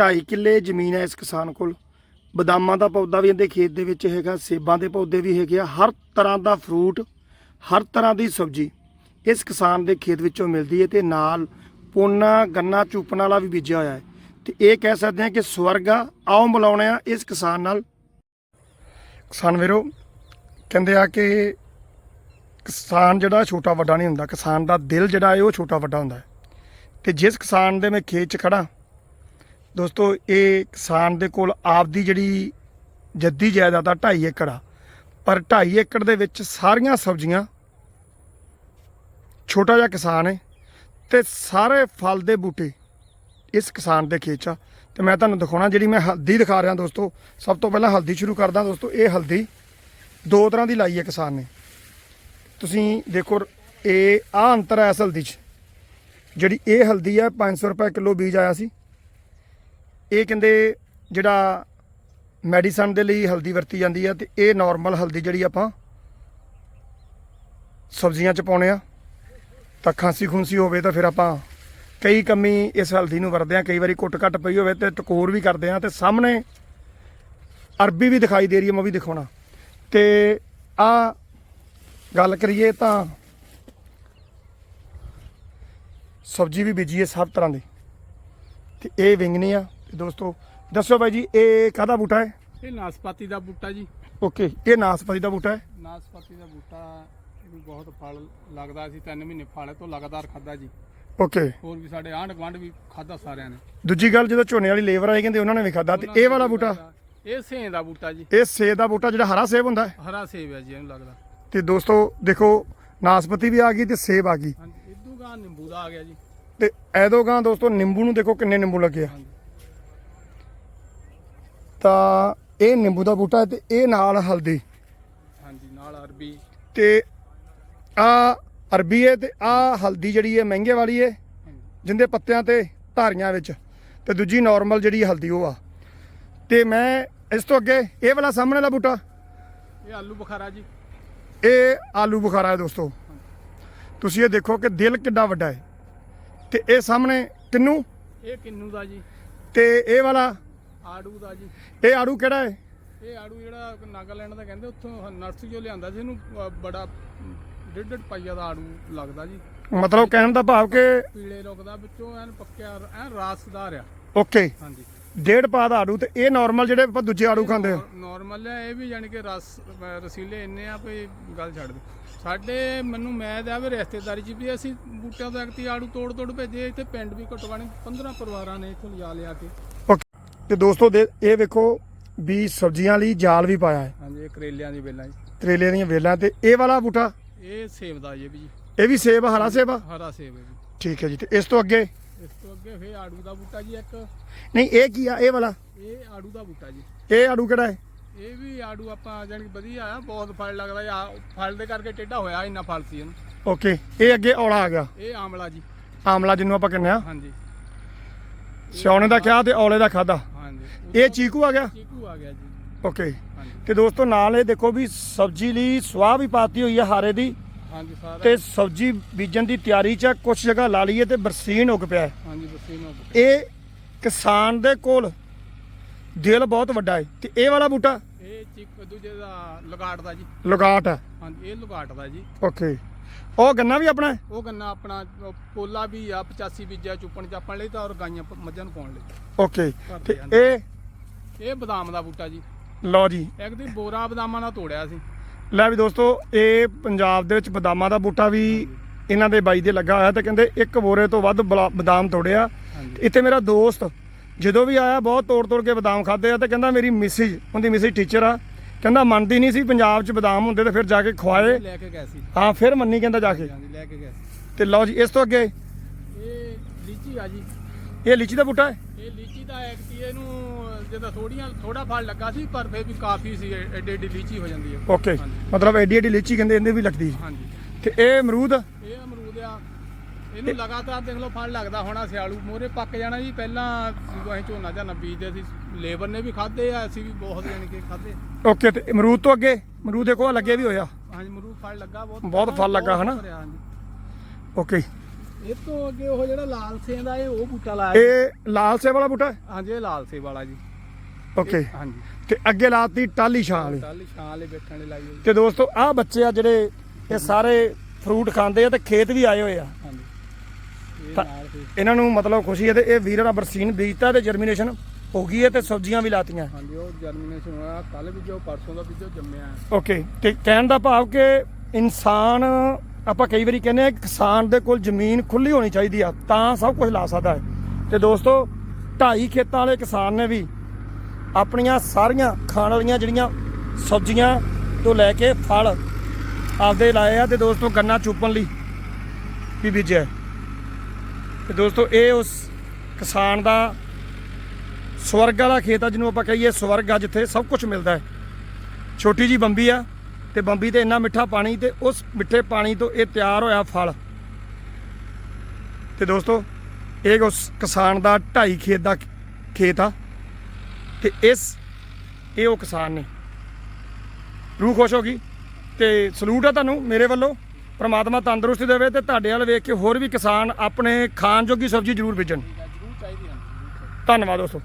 2.5 ਕਿੱਲੇ ਜ਼ਮੀਨ ਹੈ ਇਸ ਕਿਸਾਨ ਕੋਲ। ਬਦਾਮਾਂ ਦਾ ਪੌਦਾ ਵੀ ਇਹਦੇ ਖੇਤ ਦੇ ਵਿੱਚ ਹੈਗਾ, ਸੇਬਾਂ ਦੇ ਪੌਦੇ ਵੀ ਹੈਗੇ ਆ। ਹਰ ਤਰ੍ਹਾਂ ਦਾ ਫਰੂਟ, ਹਰ ਤਰ੍ਹਾਂ ਦੀ ਸਬਜ਼ੀ ਇਸ ਕਿਸਾਨ ਦੇ ਖੇਤ ਵਿੱਚੋਂ ਮਿਲਦੀ ਹੈ ਤੇ ਨਾਲ ਪੋਨਾ, ਗੰਨਾ, ਚੂਪਣ ਵਾਲਾ ਵੀ ਬੀਜਿਆ ਹੋਇਆ ਹੈ। ਤੇ ਇਹ ਕਹਿ ਸਕਦੇ ਹਾਂ ਕਿ ਸਵਰਗ ਆ, ਆਓ ਮਿਲਾਉਣੇ ਆ ਇਸ ਕਿਸਾਨ ਨਾਲ। ਕਿਸਾਨ ਵੀਰੋ, ਕਹਿੰਦੇ ਆ ਕਿ ਕਿਸਾਨ ਜਿਹੜਾ ਛੋਟਾ ਵੱਡਾ ਨਹੀਂ ਹੁੰਦਾ, ਕਿਸਾਨ ਦਾ ਦਿਲ ਜਿਹੜਾ ਹੈ ਉਹ ਛੋਟਾ ਵੱਡਾ ਹੁੰਦਾ ਹੈ। ਤੇ ਜਿਸ ਕਿਸਾਨ ਦੇ ਮੈਂ ਖੇਤ 'ਚ ਖੜਾ ਦੋਸਤੋ, ਇਹ ਕਿਸਾਨ ਦੇ ਕੋਲ ਆਪਦੀ ਜਿਹੜੀ ਜੱਦੀ ਜਾਇਦਾਦ ਆ 2.5 ਏਕੜ ਆ। ਪਰ 2.5 ਏਕੜ ਦੇ ਵਿੱਚ ਸਾਰੀਆਂ ਸਬਜ਼ੀਆਂ ਛੋਟਾ ਜਿਹਾ ਕਿਸਾਨ ਹੈ ਤੇ ਸਾਰੇ ਫਲ ਦੇ ਬੂਟੇ ਇਸ ਕਿਸਾਨ ਦੇ ਖੇਤ 'ਚ ਆ। ਤੇ ਮੈਂ ਤੁਹਾਨੂੰ ਦਿਖਾਉਣਾ, ਜਿਹੜੀ ਮੈਂ ਹਲਦੀ ਦਿਖਾ ਰਿਹਾ ਦੋਸਤੋ, ਸਭ ਤੋਂ ਪਹਿਲਾਂ ਹਲਦੀ ਸ਼ੁਰੂ ਕਰਦਾ ਦੋਸਤੋ, ਇਹ ਹਲਦੀ ਦੋ ਤਰ੍ਹਾਂ ਦੀ ਲਾਈ ਹੈ ਕਿਸਾਨ ਨੇ। ਤੁਸੀਂ ਦੇਖੋ, ਇਹ ਆ ਅੰਤਰ ਹੈ ਇਸ ਹਲਦੀ 'ਚ, ਜਿਹੜੀ ਇਹ ਹਲਦੀ ਹੈ 500 ਰੁਪਏ ਕਿਲੋ ਬੀਜ ਆਇਆ ਸੀ। ਇਹ ਕਹਿੰਦੇ ਜਿਹੜਾ ਮੈਡੀਸਨ ਦੇ ਲਈ ਹਲਦੀ ਵਰਤੀ ਜਾਂਦੀ ਹੈ ਤੇ ਇਹ ਨਾਰਮਲ ਹਲਦੀ ਜਿਹੜੀ ਆਪਾਂ ਸਬਜ਼ੀਆਂ 'ਚ ਪਾਉਣੇ ਆ। ਤਾਂ ਖਾਂਸੀ ਖੁੰਸੀ ਹੋਵੇ ਤਾਂ ਫਿਰ ਆਪਾਂ ਕਈ ਕਮੀ ਇਸ ਹਲਦੀ ਨੂੰ ਵਰਤਦੇ ਆ, ਕਈ ਵਾਰੀ ਕੁੱਟ ਘੱਟ ਪਈ ਹੋਵੇ ਤੇ ਟਕੋਰ ਵੀ ਕਰਦੇ ਆ ਤੇ ਸਾਹਮਣੇ ਅਰਬੀ ਵੀ ਦਿਖਾਈ ਦੇ ਰਹੀ ਹੈ ਮੈਂ ਵੀ ਦਿਖਾਉਣਾ। ਤੇ ਆ ਗੱਲ ਕਰੀਏ ਤਾਂ ਸਬਜ਼ੀ ਵੀ ਬੀਜੀ ਹੈ ਸਭ ਤਰ੍ਹਾਂ ਦੀ। ਤੇ ਇਹ ਵਿੰਗਣੀ ਆ। ਦੋਸਤੋ ਦੱਸੋ ਬਾਈ ਜੀ ਇਹ ਕਾਹਦਾ ਬੂਟਾ ਹੈ? ਇਹ ਨਾਸਪਾਤੀ ਦਾ ਬੂਟਾ ਜੀ। ਓਕੇ ਇਹ ਨਾਸਪਤੀ ਦਾ ਬੂਟਾ ਹੈ? ਨਾਸਪਾਤੀ ਦਾ ਬੂਟਾ ਇਹਨੂੰ ਬਹੁਤ ਫਲ ਲੱਗਦਾ ਸੀ ਤਿੰਨ ਮਹੀਨੇ ਫਲ ਤੋਂ ਲਗਾਤਾਰ ਖਾਦਾ ਜੀ। ਓਕੇ। ਹੋਰ ਵੀ ਸਾਡੇ ਆਂਢ ਗੁਆਂਢ ਵੀ ਖਾਦਾ ਸਾਰਿਆਂ ਨੇ। ਦੂਜੀ ਗੱਲ ਜਦੋਂ ਝੋਨੇ ਵਾਲੀ ਲੇਬਰ ਆਈ ਕਹਿੰਦੇ ਉਹਨਾਂ ਨੇ ਵੀ ਖਾਦਾ ਤੇ ਇਹ ਵਾਲਾ ਬੂਟਾ? ਇਹ ਸੇਂ ਦਾ ਬੂਟਾ ਜੀ। ਇਹ ਸੇਬ ਦਾ ਬੂਟਾ ਜਿਹੜਾ ਹਰਾ ਸੇਬ ਹੁੰਦਾ ਹੈ? ਹਰਾ ਸੇਬ ਹੈ ਜੀ ਇਹਨੂੰ ਲੱਗਦਾ। ਤੇ ਦੋਸਤੋ ਦੇਖੋ ਨਾਸਪਤੀ ਵੀ ਆ ਗਈ ਤੇ ਸੇਬ ਆ ਗਈ। ਹਾਂਜੀ ਇਦੂ ਗਾ ਨਿੰਬੂ ਦਾ ਆ ਗਿਆ ਜੀ। ਤੇ ਐਦੋਗਾਂ ਦੋਸਤੋ ਨਿੰਬੂ ਨੂੰ ਦੇਖੋ ਕਿੰਨੇ ਨਿੰਬੂ ਲੱਗੇ ਆ। ਹਾਂਜੀ। ਤਾਂ ਇਹ ਨਿੰਬੂ ਦਾ ਬੂਟਾ ਹੈ ਤੇ ਇਹ ਨਾਲ ਹਲਦੀ। ਹਾਂਜੀ ਨਾਲ ਅਰਬੀ। ਤੇ ਆ ਅਰਬੀ ਹੈ ਤੇ ਆ ਹਲਦੀ ਜਿਹੜੀ ਹੈ ਮਹਿੰਗੇ ਵਾਲੀ ਹੈ ਜਿੰਦੇ ਪੱਤਿਆਂ ਤੇ ਧਾਰੀਆਂ ਵਿੱਚ। ਤੇ ਦੂਜੀ ਨਾਰਮਲ ਜਿਹੜੀ ਹਲਦੀ ਉਹ ਆ। ਤੇ ਮੈਂ ਇਸ ਤੋਂ ਅੱਗੇ ਇਹ ਵਾਲਾ ਸਾਹਮਣੇ ਵਾਲਾ ਬੂਟਾ। ਇਹ ਆਲੂ ਬੁਖਾਰਾ ਜੀ। ਇਹ ਆਲੂ ਬੁਖਾਰਾ ਹੈ ਦੋਸਤੋ। ਤੁਸੀਂ ਇਹ ਦੇਖੋ ਕਿ ਦਿਲ ਕਿੱਡਾ ਵੱਡਾ ਹੈ। ਤੇ ਇਹ ਸਾਹਮਣੇ ਕਿੰਨੂ? ਇਹ ਕਿੰਨੂ ਦਾ ਜੀ। ਤੇ ਇਹ ਵਾਲਾ ਆੜੂ ਦਾ ਜੀ। ਇਹ ਆੜੂ ਕਿਹੜਾ ਹੈ? ਇਹ ਆੜੂ ਜਿਹੜਾ ਨਾਗਾਲੈਂਡ ਦਾ ਕਹਿੰਦੇ ਉੱਥੋਂ ਨਰਸਰੀ ਜੋ ਲਿਆਂਦਾ ਸੀ ਇਹਨੂੰ ਅ, ਬੜਾ ਡੇਢ ਡੇਢ ਪਾਈਆ ਦਾ ਆੜੂ ਲੱਗਦਾ ਜੀ। ਮਤਲਬ ਕਹਿਣ ਦਾ ਭਾਵ ਕਿ ਪੀਲੇ ਰੁਕਦਾ ਵਿੱਚੋਂ ਐਨ ਪੱਕਿਆ ਐਨ ਰਾਸਦਾਰ ਆ ਓਕੇ। ਹਾਂਜੀ। ਡੇਢ ਪਾ ਦਾ ਆੜੂ ਤੇ ਇਹ ਨਾਰਮਲ ਜਿਹੜੇ ਆਪਾਂ ਦੂਜੇ ਆੜੂ ਖਾਂਦੇ ਆ। ਨਾਰਮਲ ਹੈ ਇਹ ਵੀ ਯਾਨੀ ਕਿ ਰਸ ਅਹ ਰਸੀਲੇ ਇੰਨੇ ਆ ਕੋਈ ਗੱਲ ਛੱਡ ਦੇ ਸਾਡੇ ਮੈਨੂੰ ਮੈਂ ਦਾ ਵੀ ਰਿਸ਼ਤੇਦਾਰੀ ਚ ਵੀ ਅਸੀਂ ਬੂਟਿਆਂ ਤੋਂ ਐਕਤੀ ਆੜੂ ਤੋੜ ਤੋੜ ਭੇਜੇ ਇੱਥੇ ਪਿੰਡ ਵੀ ਘਟਵਾਣੇ 15 ਪਰਿਵਾਰਾਂ ਨੇ ਇੱਥੋਂ ਲਿਆ ਲਿਆ ਕੇ। ਤੇ ਦੋਸਤੋ ਦੇ ਇਹ ਵੇਖੋ ਵੀ ਸਬਜ਼ੀਆਂ ਲਈ ਜਾਲ ਵੀ ਪਾਇਆ ਹੈ। ਹਾਂਜੀ ਇਹ ਕਰੇਲਿਆਂ ਦੀ ਵੇਲਾਂ ਜੀ। ਤਰੇਲੇ ਦੀਆਂ ਵੇਲਾਂ ਤੇ ਇਹ ਵਾਲਾ ਬੂਟਾ? ਇਹ ਸੇਬ ਦਾ ਜੀ ਇਹ ਵੀ ਜੀ। ਇਹ ਵੀ ਸੇਬ ਆ, ਹਰਾ ਸੇਬ ਆ? ਹਰਾ ਸੇਬ ਹੈ ਜੀ। ਠੀਕ ਹੈ ਜੀ ਤੇ ਇਸ ਤੋਂ ਅੱਗੇ? ਇਸ ਤੋਂ ਅੱਗੇ ਫੇਰ ਆੜੂ ਦਾ ਬੂਟਾ ਜੀ ਇੱਕ। ਨਹੀਂ ਇਹ ਕੀ ਆ ਇਹ ਵਾਲਾ? ਇਹ ਆੜੂ ਦਾ ਬੂਟਾ ਜੀ। ਇਹ ਆੜੂ ਕਿਹੜਾ ਹੈ? ਇਹ ਵੀ ਆੜੂ ਆਪਾਂ ਜਾਣੀ ਕਿ ਵਧੀਆ ਆ ਬਹੁਤ ਫਲ ਲੱਗਦਾ ਆ। ਫਲ ਦੇ ਕਰਕੇ ਟੇਢਾ ਹੋਇਆ ਇੰਨਾ ਫਲ ਸੀ ਇਹਨੂੰ। ਓਕੇ ਇਹ ਅੱਗੇ ਔਲਾ ਆ ਗਿਆ। ਇਹ ਆਮਲਾ ਜੀ। ਆਮਲਾ ਜਿਹਨੂੰ ਆਪਾਂ ਕਹਿੰਦੇ ਆ। ਹਾਂਜੀ। ਸਿਆਉਣੇ ਦਾ ਕਿਹਾ ਤੇ ਔਲੇ ਦਾ ਖਾਦਾ ਇਹ ਚੀਕੂ ਆ ਗਿਆ? ਚੀਕੂ ਆ ਗਿਆ ਜੀ। ਓਕੇ ਤੇ ਦੋਸਤੋ ਨਾਲ ਇਹ ਦੇਖੋ ਵੀ ਸਬਜ਼ੀ ਲਈ ਸਵਾਹ ਵੀ ਪਾਤੀ ਹੋਈ ਹੈ ਹਾਰੇ ਦੀ। ਹਾਂਜੀ ਸਾਰਾ ਤੇ ਸਬਜ਼ੀ ਬੀਜਣ ਦੀ ਤਿਆਰੀ 'ਚ। ਕੁਛ ਜਗ੍ਹਾ ਲਾ ਲਈਏ ਤੇ ਬਰਸੀਨ ਉੱਗ ਪਿਆ ਹੈ। ਹਾਂਜੀ ਬਸੀਨੋ ਇਹ ਕਿਸਾਨ ਦੇ ਕੋਲ ਦਿਲ ਬਹੁਤ ਵੱਡਾ ਹੈ। ਤੇ ਇਹ ਵਾਲਾ ਬੂਟਾ? ਇਹ ਚੀਕ ਦੂਜੇ ਦਾ ਲਗਾਟ ਦਾ ਜੀ। ਲਗਾਟ ਹੈ। ਹਾਂਜੀ ਇਹ ਲਗਾਟ ਦਾ ਜੀ। ਓਕੇ ਉਹ ਗੰਨਾ ਵੀ ਆਪਣਾ ਹੈ? ਉਹ ਗੰਨਾ ਆਪਣਾ ਉਹ ਪੋਲਾ ਵੀ ਆ 85 ਬੀਜਾ ਚੁੱਪਣ ਚਾਪਣ ਲਈ ਤਾਂ ਔਰ ਗਾਈਆਂ ਪ- ਮੱਝਾਂ ਨੂੰ ਪਾਉਣ ਲਈ। ਓਕੇ ਤੇ। ਇਹ ਇਹ ਬਦਾਮ ਦਾ ਬੂਟਾ ਜੀ। ਲਓ ਜੀ। ਇੱਕ ਦੀ ਬੋਰਾ ਬਦਾਮਾਂ ਦਾ ਤੋੜਿਆ ਸੀ। ਲੈ ਵੀ ਦੋਸਤੋ ਇਹ ਪੰਜਾਬ ਦੇ ਵਿੱਚ ਬਦਾਮਾਂ ਦਾ ਬੂਟਾ ਵੀ ਇਹਨਾਂ ਦੇ ਬਾਈ ਦੇ ਲੱਗਾ ਹੋਇਆ ਤੇ ਕਹਿੰਦੇ ਇੱਕ ਬੋਰੇ ਤੋਂ ਵੱਧ ਬਦਾਮ ਤੋੜਿਆ। ਇੱਥੇ ਮੇਰਾ ਦੋਸਤ ਜਦੋਂ ਵੀ ਆਇਆ ਬਹੁਤ ਤੋੜ ਤੋੜ ਕੇ ਬਦਾਮ ਖਾਦੇ ਆ ਤੇ ਕਹਿੰਦਾ ਮੇਰੀ ਮਿਸਿਜ ਉਹਦੀ ਮਿਸਿਜ ਟੀਚਰ ਆ। ਕਹਿੰਦਾ ਮੰਨਦੀ ਨਹੀਂ ਸੀ ਪੰਜਾਬ 'ਚ ਬਦਾਮ ਹੁੰਦੇ ਤੇ ਫਿਰ ਜਾ ਕੇ ਖਵਾਏ। ਲੈ ਕੇ ਗਏ ਸੀ। ਹਾਂ ਫਿਰ ਮੰਨੀ ਕਹਿੰਦਾ ਜਾ ਕੇ। ਲੈ ਕੇ ਗਏ ਤੇ ਲਓ ਜੀ ਇਸ ਤੋਂ ਅੱਗੇ। ਇਹ ਲੀਚੀ ਆ ਜੀ। ਇਹ ਲੀਚੀ ਦਾ ਬੂਟਾ ਹੈ? ਇਹ ਲੀਚੀ ਦਾ ਐਕਟੀ ਇਹਨੂੰ ਜਿਹਦਾ ਥੋੜੀਆਂ ਥੋੜਾ ਫਲ ਲੱਗਾ ਸੀ ਪਰ ਫਿਰ ਵੀ ਕਾਫੀ ਸੀ ਐਡੀ ਐਡੀ ਲੀਚੀ ਹੋ ਜਾਂਦੀ ਹੈ ਓਕੇ ਹਾਂਜੀ। ਮਤਲਬ ਐਡੀ ਐਡੀ ਲੀਚੀ ਕਹਿੰਦੇ ਇਹਦੇ ਵੀ ਲੱਗਦੀ। ਹਾਂਜੀ। ਤੇ ਇਹ ਅਮਰੂਦ? ਇਹ ਅਮਰੂਦ ਆ। ਇਹਨੂੰ ਲਗਾਤਾਰ ਦੇਖ ਲਓ ਫਲ ਲੱਗਦਾ ਹੋਣਾ ਸਿਆਲੂ। ਮੋਰੇ ਪੱਕ ਜਾਣਾ ਜੀ ਪਹਿਲਾਂ ਜਦੋਂ ਅਸੀਂ ਝੋਨਾ ਝਾਨਾ ਬੀਜਦੇ ਸੀ ਲੇਬਰ ਨੇ ਵੀ ਖਾਦੇ ਆ ਅਸੀਂ ਵੀ ਬਹੁਤ ਜਾਣੀ ਕਿ ਖਾਦੇ ਓਕੇ ਤੇ ਅਮਰੂਦ ਤੋਂ ਅੱਗੇ ਅਮਰੂਦ ਦੇਖੋ ਆਹ ਲੱਗੇ ਵੀ ਹੋਇਆ ਹਾਂਜੀ ਅਮਰੂਦ ਫਲ ਲੱਗਾ ਬਹੁਤ। ਬਹੁਤ ਫਲ ਲੱਗਾ ਹਨਾ? ਭਰਿਆ, ਹਾਂਜੀ। ਓਕੇ। ਇਹ ਤੋਂ ਅੱਗੇ ਉਹ ਜਿਹੜਾ ਲਾਲ ਸੇ ਦਾ ਇਹ ਉਹ ਬੂਟਾ ਲਾਇਆ ਇਹ ਲਾਲ ਸੇ ਵਾਲਾ ਬੂਟਾ ਹਾਂਜੀ ਇਹ ਲਾਲ ਸੇ ਵਾਲਾ ਜੀ। ਓਕੇ। ਹਾਂਜੀ। ਤੇ ਅੱਗੇ ਲਾਤੀ ਟਾਲੀ ਛਾਂ ਵਾਲੀ। ਕੱਲ ਛਾਂ ਵਾਲੇ ਬੈਠਣ ਵਾਲੇ ਲਾਈ ਹੋਈ ਤੇ ਦੋਸਤੋ ਆਹ ਬੱਚੇ ਆ ਜਿਹੜੇ ਇਹ ਸਾਰੇ ਫਰੂਟ ਖਾਂਦੇ ਆ ਤੇ ਖੇਤ ਵੀ ਆਏ ਹੋਏ ਆ। ਹਾਂਜੀ। ਇਹ ਤਾਂ- ਨਾਲ ਫਿਰ ਇਹਨਾਂ ਨੂੰ ਮਤਲਬ ਖੁਸ਼ੀ ਹੈ ਤੇ ਇਹ ਵੀਰ ਦਾ ਬਰਸੀਨ ਬੀਜਤਾ ਤੇ ਜਰਮੀਨੇਸ਼ਨ ਹੋ ਗਈ ਹੈ ਤੇ ਸਬਜ਼ੀਆਂ ਵੀ ਲਾਤੀਆਂ। ਹਾਂਜੀ ਉਹ ਜਰਮੀਨੇਸ਼ਨ ਹੋਇਆ। ਕੱਲ ਵੀ ਜੋ ਪਰਸੋਂ ਦਾ ਵੀ ਜੋ ਜੰਮਿਆ। ਓਕੇ। ਤੇ ਕਹਿਣ ਦਾ ਭਾਵ ਕਿ ਇਨਸਾਨ ਆਪਾਂ ਕਈ ਵਾਰੀ ਕਹਿੰਦੇ ਆ ਕਿਸਾਨ ਦੇ ਕੋਲ ਜ਼ਮੀਨ ਖੁੱਲੀ ਹੋਣੀ ਚਾਹੀਦੀ ਆ, ਤਾਂ ਸਭ ਕੁਝ ਲਾ ਸਕਦਾ ਹੈ ਤੇ ਦੋਸਤੋ, ਢਾਈ ਖੇਤਾਂ ਵਾਲੇ ਕਿਸਾਨ ਨੇ ਵੀ ਆਪਣੀਆਂ ਸਾਰੀਆਂ ਖਾਣ ਵਾਲੀਆਂ ਜਿਹੜੀਆਂ ਸਬਜ਼ੀਆਂ ਤੋਂ ਲੈ ਕੇ ਫਲ ਆਪਦੇ ਲਾਏ ਆ ਤੇ ਦੋਸਤੋ ਗੰਨਾ ਚੁੱਪਣ ਲਈ ਵੀ ਬੀਜਿਆ ਹੈ। ਤੇ ਦੋਸਤੋ, ਇਹ ਉਸ ਕਿਸਾਨ ਦਾ ਸਵਰਗ ਵਾਲਾ ਖੇਤ ਆ, ਜਿਹਨੂੰ ਆਪਾਂ ਕਹੀਏ ਸਵਰਗ ਆ, ਜਿੱਥੇ ਸਭ ਕੁਝ ਮਿਲਦਾ ਹੈ ਛੋਟੀ ਜੀ ਬੰਬੀ ਆ ਤੇ ਬੰਬੀ ਤੇ ਇੰਨਾ ਮਿੱਠਾ ਪਾਣੀ ਤੇ ਉਸ ਮਿੱਠੇ ਪਾਣੀ ਤੋਂ ਇਹ ਤਿਆਰ ਹੋਇਆ ਫਲ। ਤੇ ਦੋਸਤੋ, ਇਹ ਉਸ ਕਿਸਾਨ ਦਾ ਢਾਈ ਖੇਤ ਦਾ ਖੇਤ ਆ ਤੇ ਇਸ, ਇਹ ਉਹ ਕਿਸਾਨ ਨੇ। ਰੂਹ ਖੁਸ਼ ਹੋ ਗਈ ਤੇ ਸਲੂਟ ਆ ਤੁਹਾਨੂੰ ਮੇਰੇ ਵੱਲੋਂ। ਪ੍ਰਮਾਤਮਾ ਤੰਦਰੁਸਤੀ ਦੇਵੇ ਤੇ ਤੁਹਾਡੇ ਵੱਲ ਵੇਖ ਕੇ ਹੋਰ ਵੀ ਕਿਸਾਨ ਆਪਣੇ ਖਾਣ ਜੋਗੀ ਸਬਜ਼ੀ ਜ਼ਰੂਰ ਬੀਜਣ। ਧੰਨਵਾਦ ਦੋਸਤੋ।